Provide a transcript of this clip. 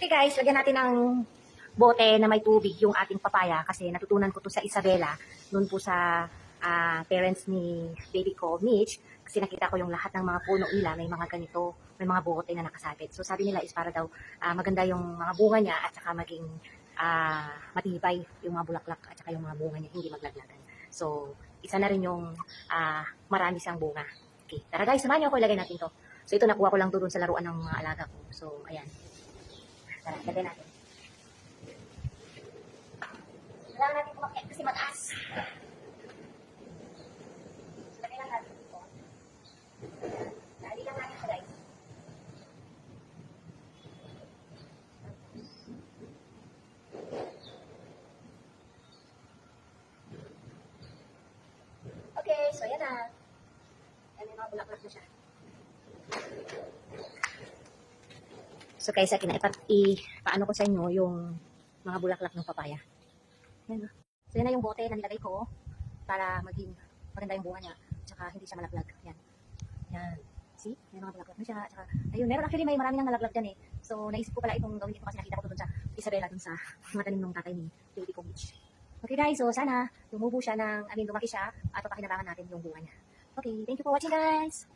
Okay guys, lagyan natin ng bote na may tubig yung ating papaya kasi natutunan ko to sa Isabela, noon po sa ah, parents ni baby ko, Mitch, kasi nakita ko yung lahat ng mga puno nila may mga ganito, may mga bote na nakasabit. So sabi nila is para daw ah, maganda yung mga bunga niya at saka maging ah, matibay yung mga bulaklak at saka yung mga bunga niya, hindi maglaglagan. So, isa na rin yung ah, marami siyang bunga. Okay, tara guys, samahan niyo ako, ilagay natin to. So ito nakuha ko lang doon sa laruan ng mga alaga ko. So, ayan. Tara, lagay natin. Kailangan natin kumakit kasi mataas. Lagay lang natin dito. Dali lang natin siya guys. Okay, so ayan na. Ayan, may mga bulaklak na siya. So kinaipat i paano ko sa inyo yung mga bulaklak ng papaya. Yan. ah. So yan na yung bote na nilagay ko para maging maganda yung bunga niya. Tsaka hindi siya malaglag. Yan. Yan. See? May mga bulaklak na siya. Tsaka, ayun, meron actually may marami nang nalaglag dyan eh. So naisip ko pala itong gawin ito kasi nakita ko dun sa Isabela dun sa mga tanim ng tatay ni ko Beach. Okay guys, so sana tumubo siya ng, I mean lumaki siya at papakinabangan natin yung bunga niya. Okay, thank you for watching guys!